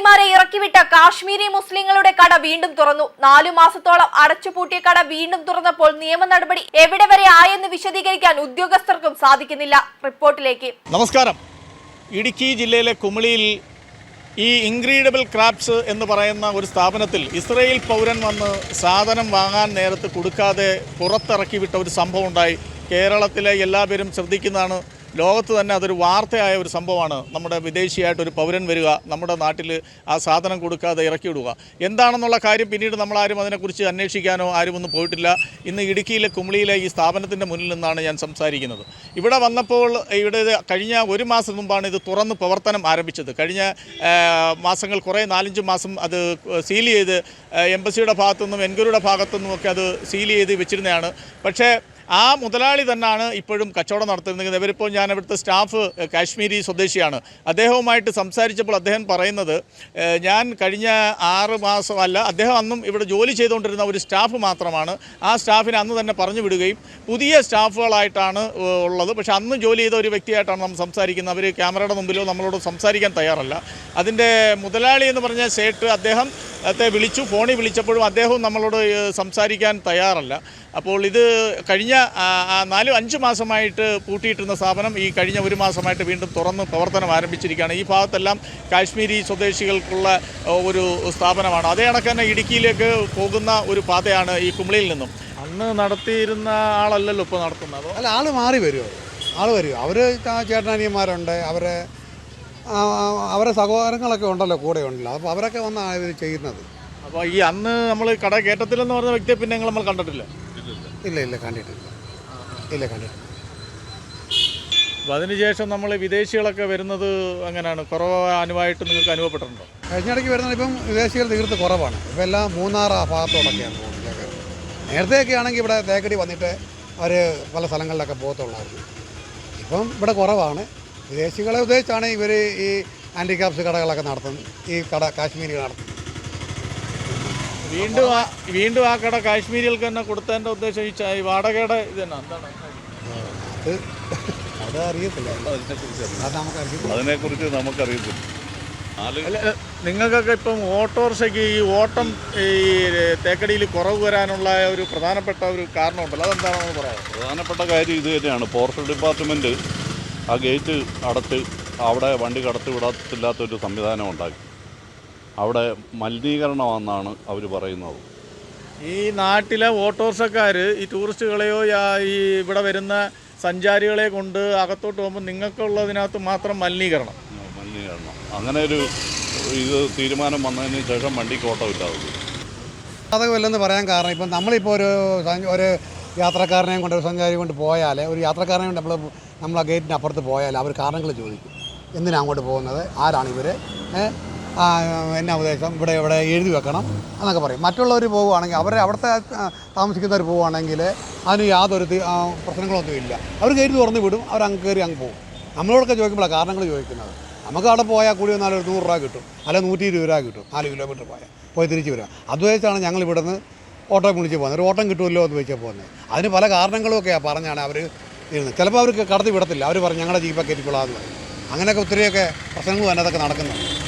തൊഴിലാളിമാരെ ഇറക്കിവിട്ട കാശ്മീരി മുസ്ലിങ്ങളുടെ കട വീണ്ടും തുറന്നു. നാലു മാസത്തോളം അടച്ചുപൂട്ടിയ കട വീണ്ടും തുറന്നപ്പോൾ നിയമ നടപടി എവിടെ വരെ ആയെന്ന് വിശദീകരിക്കാൻ ഉദ്യോഗസ്ഥർക്കും സാധിക്കുന്നില്ല. റിപ്പോർട്ടിലേക്ക്. നമസ്കാരം. ഇടുക്കി ജില്ലയിലെ കുമളിയിൽ ഈ ഇൻഗ്രീഡബിൾ ക്രാഫ്റ്റ്സ് എന്ന് പറയുന്ന ഒരു സ്ഥാപനത്തിൽ ഇസ്രയേൽ പൗരൻ വന്ന് സാധനം വാങ്ങാൻ നേരത്ത് കൊടുക്കാതെ പുറത്തിറക്കി വിട്ട ഒരു സംഭവം ഉണ്ടായി. കേരളത്തിലെ എല്ലാവരും ശ്രദ്ധിക്കുന്നതാണ് ലോകത്ത് തന്നെ അതൊരു വാർത്തയായ ഒരു സംഭവമാണ്. നമ്മുടെ വിദേശിയായിട്ട് ഒരു പൗരൻ വരിക നമ്മുടെ നാട്ടിൽ ആ സാധനം കൊടുക്കാതെ ഇറക്കി വിടുക എന്താണെന്നുള്ള കാര്യം പിന്നീട് നമ്മളാരും അതിനെക്കുറിച്ച് അന്വേഷിക്കാനോ ആരും ഒന്നും പോയിട്ടില്ല. ഇന്ന് ഇടുക്കിയിലെ കുമിളിയിലെ ഈ സ്ഥാപനത്തിന്റെ മുന്നിൽ നിന്നാണ് ഞാൻ സംസാരിക്കുന്നത്. ഇവിടെ വന്നപ്പോൾ ഇവിടെ കഴിഞ്ഞ ഒരു മാസം മുമ്പാണ് ഇത് തുറന്ന് പ്രവർത്തനം ആരംഭിച്ചത്. കഴിഞ്ഞ മാസങ്ങൾ കുറേ നാലഞ്ച് മാസം അത് സീൽ ചെയ്ത് എംബസിയുടെ ഭാഗത്തുനിന്നും എൻക്വയറിയുടെ ഭാഗത്തുനിന്നും ഒക്കെ അത് സീൽ ചെയ്ത് വെച്ചിരുന്നതാണ്. പക്ഷേ ആ മുതലാളി തന്നെയാണ് ഇപ്പോഴും കച്ചവടം നടത്തുന്നത് ഇവരിപ്പോൾ ഞാൻ ഇവിടുത്തെ സ്റ്റാഫ് കാശ്മീരി സ്വദേശിയാണ്. അദ്ദേഹവുമായിട്ട് സംസാരിച്ചപ്പോൾ അദ്ദേഹം പറയുന്നത് ഞാൻ കഴിഞ്ഞ ആറ് മാസമല്ല അദ്ദേഹം അന്നും ഇവിടെ ജോലി ചെയ്തുകൊണ്ടിരുന്ന ഒരു സ്റ്റാഫ് മാത്രമാണ്. ആ സ്റ്റാഫിനെ അന്ന് തന്നെ പറഞ്ഞു വിടുകയും പുതിയ സ്റ്റാഫുകളായിട്ടാണ് ഉള്ളത്. പക്ഷേ അന്ന് ജോലി ചെയ്ത ഒരു വ്യക്തിയായിട്ടാണ് നമ്മൾ സംസാരിക്കുന്നത്. അവർ ക്യാമറയുടെ മുമ്പിലോ നമ്മളോട് സംസാരിക്കാൻ തയ്യാറല്ല. അതിന്റെ മുതലാളി എന്ന് പറഞ്ഞ സേട്ട് അദ്ദേഹം അദ്ദേഹത്തെ വിളിച്ചു ഫോണിൽ വിളിച്ചപ്പോഴും അദ്ദേഹവും നമ്മളോട് സംസാരിക്കാൻ തയ്യാറല്ല. അപ്പോൾ ഇത് കഴിഞ്ഞ നാല് അഞ്ച് മാസമായിട്ട് പൂട്ടിയിട്ടിരുന്ന സ്ഥാപനം ഈ കഴിഞ്ഞ ഒരു മാസമായിട്ട് വീണ്ടും തുറന്ന് പ്രവർത്തനം ആരംഭിച്ചിരിക്കുകയാണ്. ഈ ഭാഗത്തെല്ലാം കാശ്മീരി സ്വദേശികൾക്കുള്ള ഒരു സ്ഥാപനമാണ്. അതേ കണക്ക് തന്നെ ഇടുക്കിയിലേക്ക് പോകുന്ന ഒരു പാതയാണ് ഈ കുമിളിയിൽ നിന്നും. അന്ന് നടത്തിയിരുന്ന ആളല്ലല്ലോ ഇപ്പോൾ നടത്തുന്നത്? അല്ല ആൾ മാറി വരുമോ ആൾ വരും. അവർ ചേട്ടനിയന്മാരുണ്ട് അവരെ അവരെ സഹോദരങ്ങളൊക്കെ ഉണ്ടല്ലോ കൂടെ ഉണ്ടല്ലോ. അപ്പോൾ അവരൊക്കെ വന്നാണ് ഇവർ ചെയ്യുന്നത്. അപ്പോൾ ഈ അന്ന് നമ്മൾ കട കയറ്റത്തിലെന്ന് പറഞ്ഞ വ്യക്തിയെ പിന്നെ നമ്മൾ കണ്ടിട്ടില്ല? ഇല്ല ഇല്ല കണ്ടിട്ടില്ല. ഇല്ല കണ്ടിട്ടില്ല. അപ്പോൾ അതിനുശേഷം നമ്മൾ വിദേശികളൊക്കെ വരുന്നത് അങ്ങനെയാണ് കുറവാനുമായിട്ട് നിങ്ങൾക്ക് അനുഭവപ്പെട്ടിട്ടുണ്ടോ? കഴിഞ്ഞിടയ്ക്ക് വരുന്നത് ഇപ്പം വിദേശികൾ തീർത്ത് കുറവാണ്. ഇപ്പം എല്ലാം മൂന്നാർ ആ ഭാഗത്തോടൊക്കെയാണ് പോകുന്നത്. നേരത്തെയൊക്കെ ആണെങ്കിൽ ഇവിടെ തേക്കടി വന്നിട്ട് അവർ പല സ്ഥലങ്ങളിലൊക്കെ പോകത്തുള്ളായിരുന്നു. ഇപ്പം ഇവിടെ കുറവാണ്. വിദേശികളെ ഉദ്ദേശിച്ചാണ് ഇവർ ഈ ഹാൻഡിക്രാഫ്റ്റ്സ് കടകളൊക്കെ നടത്തുന്നത്. ഈ കട കാശ്മീരി നടത്തുന്നത്. വീണ്ടും ആ വീണ്ടും ആ കട കാശ്മീരികൾക്ക് തന്നെ കൊടുത്തതിന്റെ ഉദ്ദേശം ഈ ചായ വാടകയുടെ ഇത് തന്നെ എന്താണ്? അത് അത് അറിയത്തില്ല. അത് നമുക്കറിയത്തില്ല. അതിനെക്കുറിച്ച് നമുക്കറിയത്തില്ല. അല്ല, നിങ്ങൾക്കൊക്കെ ഇപ്പം ഓട്ടോറിക്ഷയ്ക്ക് ഈ ഓട്ടം ഈ തേക്കടിയിൽ കുറവ് വരാനുള്ള ഒരു പ്രധാനപ്പെട്ട ഒരു കാരണമുണ്ടല്ലോ. അതെന്താണെന്ന് പറയാം പ്രധാനപ്പെട്ട കാര്യം ഇത് തന്നെയാണ്. പോർട്ട് ഡിപ്പാർട്ട്മെന്റ് ആ ഗേറ്റ് അടച്ച് അവിടെ വണ്ടി കടത്തി വിടത്തില്ലാത്തൊരു സംവിധാനം ഉണ്ടാക്കി. അവിടെ മലിനീകരണമാണെന്നാണ് അവർ പറയുന്നത്. ഈ നാട്ടിലെ ഓട്ടോറിക്ഷക്കാർ ഈ ടൂറിസ്റ്റുകളെയോ ഈ ഇവിടെ വരുന്ന സഞ്ചാരികളെ കൊണ്ട് അകത്തോട്ട് പോകുമ്പോൾ നിങ്ങൾക്കുള്ളതിനകത്ത് മാത്രം മലിനീകരണം. മലിനീകരണം. അങ്ങനെ ഒരു ഇത് തീരുമാനം വന്നതിന് ശേഷം വണ്ടിക്ക് ഓട്ടമില്ലാതെ ബാധകമല്ലെന്ന് പറയാൻ കാരണം ഇപ്പം നമ്മളിപ്പോൾ ഒരു ഒരു യാത്രക്കാരനെ കൊണ്ട് ഒരു സഞ്ചാരി കൊണ്ട് പോയാൽ ഒരു യാത്രക്കാരനെ കൊണ്ട് നമ്മൾ നമ്മൾ ആ ഗേറ്റിന്റെ അപ്പുറത്ത് പോയാൽ അവർ കാരണങ്ങൾ ചോദിക്കും. എന്തിനാണ് അങ്ങോട്ട് പോകുന്നത്? ആരാണ് ഇവർ എന്നാ ഉപദേശം? ഇവിടെ ഇവിടെ എഴുതി വെക്കണം എന്നൊക്കെ പറയും. മറ്റുള്ളവർ പോവുകയാണെങ്കിൽ അവരെ അവിടുത്തെ താമസിക്കുന്നവർ പോവുകയാണെങ്കിൽ അതിന് യാതൊരു പ്രശ്നങ്ങളൊന്നും ഇല്ല. അവർ കയറി തുറന്ന് വിടും അവർ അങ്ങ് കയറി അങ്ങ് പോകും. നമ്മളോടൊക്കെ ചോദിക്കുമ്പോഴാണ് കാരണങ്ങൾ ചോദിക്കുന്നത്. നമുക്ക് അവിടെ പോയാൽ കൂടി വന്നാൽ ഒരു നൂറ് രൂപ കിട്ടും അല്ലെങ്കിൽ നൂറ്റി ഇരുപത് രൂപ കിട്ടും നാല് കിലോമീറ്റർ പോയാൽ. പോയി തിരിച്ച് വരിക. അത് വെച്ചാണ് ഞങ്ങൾ നിന്ന് ഓട്ടോ വിളിച്ച് പോകുന്നത്. ഒരു ഓട്ടം കിട്ടുമല്ലോ എന്ന് വെച്ചാൽ പോകുന്നത്. അതിന് പല കാരണങ്ങളുമൊക്കെയാണ് പറഞ്ഞാണ് അവർ ഇരുന്നത്. ചിലപ്പോൾ അവർക്ക് കടത്തി വിടത്തില്ല. അവർ പറഞ്ഞു ഞങ്ങളുടെ ജീപ്പൊക്കെ കയറ്റിക്കൊള്ളാമെന്ന് പറയും. അങ്ങനെയൊക്കെ ഒത്തിരിയൊക്കെ പ്രശ്നങ്ങൾ തന്നെ അതൊക്കെ നടക്കുന്നുണ്ട്.